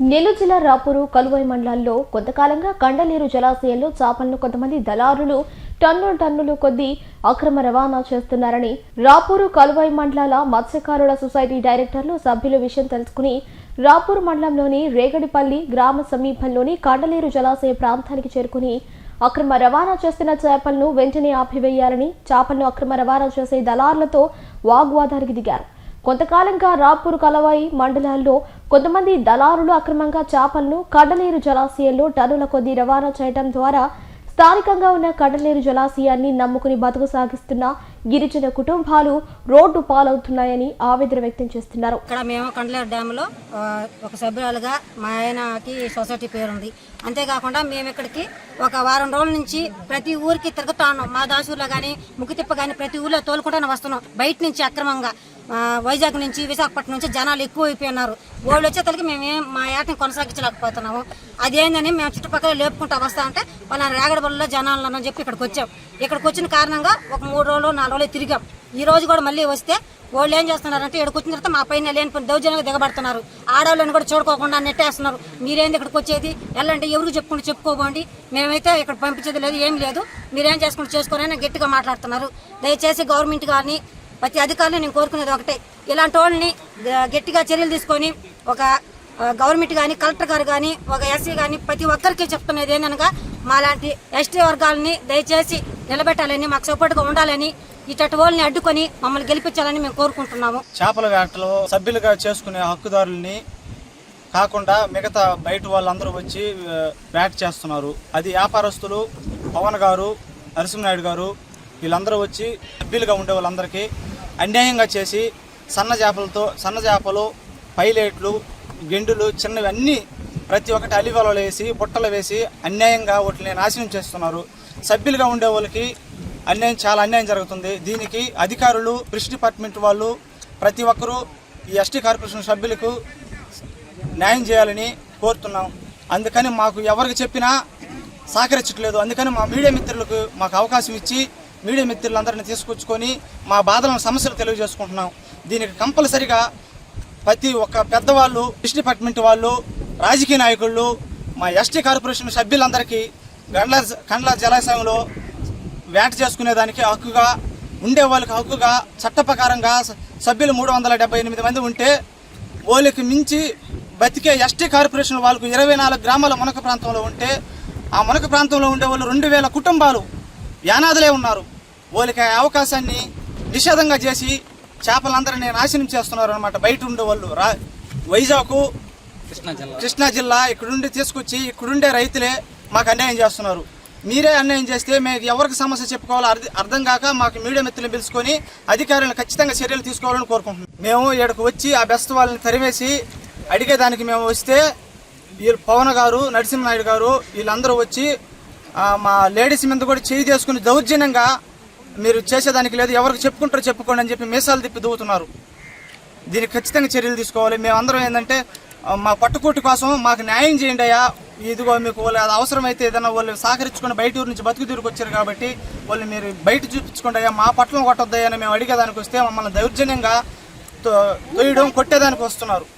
నెల్లూరు జిల్లా రాపూరు కలువై మండలాల్లో కొంతకాలంగా కండలేరు జలాశయంలో చేపలను కొంతమంది దళారులు టన్నులు టన్నులు కొద్దీ అక్రమ రవాణా చేస్తున్నారని రాపూరు కలువై మండలాల మత్స్యకారుల సొసైటీ డైరెక్టర్లు సభ్యుల విషయం తెలుసుకుని రాపూరు మండలంలోని రేగడిపల్లి గ్రామ సమీపంలోని కండలేరు జలాశయ ప్రాంతానికి చేరుకుని అక్రమ రవాణా చేస్తున్న చేపలను వెంటనే ఆపివేయాలని చేపలను అక్రమ రవాణా చేసే దళారులతో వాగ్వాదానికి దిగారు. కొంతకాలంగా రాపూర్ కలవాయి మండలాల్లో కొంతమంది దళారులు అక్రమంగా చేపలను కడలేరు జలాశయంలో టన్నుల కొద్దీ రవాణా చేయడం ద్వారా స్థానికంగా ఉన్న కడలేరు జలాశయాన్ని నమ్ముకుని బతుకు సాగిస్తున్న గిరిజన కుటుంబాలు రోడ్డు పాలవుతున్నాయని ఆవేదన వ్యక్తం చేస్తున్నారు. ఇక్కడ మేము కండలేరు డ్యామ్లో ఒక సభ్యురాలుగా మా ఆయనకి సొసైటీ పేరు ఉంది అంతేకాకుండా మేము ఇక్కడికి ఒక వారం రోజుల నుంచి ప్రతి ఊరికి తిరుగుతా ఉన్నాం. మా దాసూర్లో కానీ ముక్కుతిప్ప కానీ ప్రతి ఊర్లో తోలుకుంటాను వస్తున్నాం. బయట నుంచి అక్రమంగా. వైజాగ్ నుంచి విశాఖపట్నం నుంచి జనాలు ఎక్కువ అయిపోయినారు వాళ్ళు వచ్చేతలకి మేము మా ఏటని కొనసాగించలేకపోతున్నాము. అదేందని మేము చుట్టుపక్కల లేపుకుంటూ వస్తా అంటే వాళ్ళ రేగడబల్లో జనాలు అని చెప్పి ఇక్కడికి వచ్చాం. ఇక్కడికి వచ్చిన కారణంగా ఒక మూడు రోజులు నాలుగు రోజులు తిరిగాం. ఈ రోజు కూడా మళ్ళీ వస్తే వాళ్ళు ఏం చేస్తున్నారంటే ఇక్కడికి వచ్చిన తర్వాత మా పైన లేని దౌర్జన్యంగా దిగబడుతున్నారు. ఆడవాళ్ళని కూడా చూడుకోకుండా నెట్టేస్తున్నారు. మీరేంది ఇక్కడికి వచ్చేది? ఎల్లంటే ఎవరికి చెప్పుకుంటూ చెప్పుకోబోండి. మేమైతే ఇక్కడ పంపించేది లేదు ఏం లేదు. మీరేం చేసుకుంటూ చేసుకోరని గట్టిగా మాట్లాడుతున్నారు. దయచేసి గవర్నమెంట్ కానీ ప్రతి అధికారులు నేను కోరుకునేది ఒకటే. ఇలాంటి వాళ్ళని గట్టిగా చర్యలు తీసుకొని ఒక గవర్నమెంట్ కానీ కలెక్టర్ గారు కానీ ఒక ఎస్సీ కానీ ప్రతి ఒక్కరికి చెప్తున్నది ఏంటనగా మాలాంటి ఎస్టీ వర్గాలని దయచేసి నిలబెట్టాలని మాకు సపోర్ట్గా ఉండాలని ఇటువంటి వాళ్ళని అడ్డుకొని మమ్మల్ని గెలిపించాలని మేము కోరుకుంటున్నాము. చేపల వేటలో సభ్యులుగా చేసుకునే హక్కుదారుల్ని కాకుండా మిగతా బయట వాళ్ళందరూ వచ్చి వేట చేస్తున్నారు. అది వ్యాపారస్తులు పవన్ గారు నరసింహనాయుడు గారు వీళ్ళందరూ వచ్చి సభ్యులుగా ఉండే వాళ్ళందరికీ అన్యాయంగా చేసి సన్న చేపలతో సన్న చేపలు పైలెట్లు గెండులు చిన్నవి అన్నీ ప్రతి ఒక్కటి అలివలలో వేసి బుట్టలు వేసి అన్యాయంగా వాటిని నాశనం చేస్తున్నారు. సభ్యులుగా ఉండే వాళ్ళకి అన్యాయం చాలా అన్యాయం జరుగుతుంది. దీనికి అధికారులు కృషి డిపార్ట్మెంట్ వాళ్ళు ప్రతి ఒక్కరూ ఈ ఎస్టీ కార్పొరేషన్ సభ్యులకు న్యాయం చేయాలని కోరుతున్నాం. అందుకని మాకు ఎవరికి చెప్పినా సహకరించట్లేదు. అందుకని మా మీడియా మిత్రులకు మాకు అవకాశం ఇచ్చి మీడియా మిత్రులందరినీ తీసుకొచ్చుకొని మా బాధలను సమస్యలు తెలియజేసుకుంటున్నాం. దీనికి కంపల్సరిగా ప్రతి ఒక్క పెద్దవాళ్ళు కృషి డిపార్ట్మెంట్ వాళ్ళు రాజకీయ నాయకులు మా ఎస్టీ కార్పొరేషన్ సభ్యులందరికీ గండ్ల కండ్ల జలాశయంలో వేట చేసుకునేదానికి హక్కుగా ఉండే వాళ్ళకి హక్కుగా చట్ట ప్రకారంగా స- సభ్యులు మూడు వందల డెబ్బై ఎనిమిది మంది ఉంటే వాళ్ళకి మించి బతికే ఎస్టీ కార్పొరేషన్ వాళ్ళకు ఇరవై నాలుగు గ్రామాల మునక ప్రాంతంలో ఉంటే ఆ మునక ప్రాంతంలో ఉండే వాళ్ళు రెండు వేల కుటుంబాలు యానాదులే ఉన్నారు. వాళ్ళకి అవకాశాన్ని నిషేధంగా చేసి చేపలందరినీ నాశనం చేస్తున్నారు అనమాట బయట ఉండే వాళ్ళు. రా వైజాగ్ కృష్ణా జిల్లా. ఇక్కడుండి తీసుకొచ్చి ఇక్కడుండే రైతులే మాకు అన్యాయం చేస్తున్నారు. మీరే అన్యాయం చేస్తే మేము ఎవరికి సమస్య చెప్పుకోవాలో అర్థ- అర్థం కాక మాకు మీడియా మిత్రులు పిలుచుకొని అధికారులను ఖచ్చితంగా చర్యలు తీసుకోవాలని కోరుకుంటున్నాం. మేము ఇక్కడికి వచ్చి ఆ బెస్ట్ వాళ్ళని తరివేసి అడిగేదానికి మేము వస్తే వీళ్ళు పవన్ గారు నరసింహనాయుడు గారు వీళ్ళందరూ వచ్చి మా లేడీస్ మీద కూడా చేయి చేసుకుని దౌర్జన్యంగా మీరు చేసేదానికి లేదు. ఎవరికి చెప్పుకుంటారో చెప్పుకోండి అని చెప్పి మీసాలు తిప్పి దూవుతున్నారు దీనికి ఖచ్చితంగా చర్యలు తీసుకోవాలి. మేమందరం ఏంటంటే మా పట్టుకోటి కోసం మాకు న్యాయం చేయండి అయ్యా. ఇదిగో మీకు వాళ్ళు అవసరమైతే ఏదైనా వాళ్ళు సహకరించుకుని బయట ఊరు నుంచి బతుకు తిరిగి వచ్చారు కాబట్టి వాళ్ళు మీరు బయట చూపించుకోండి అయ్యా. మా పట్లం కొట్టొద్దయ్యా అని మేము అడిగేదానికి వస్తే మమ్మల్ని దౌర్జన్యంగా తో- తొయ్యడం కొట్టేదానికి వస్తున్నారు.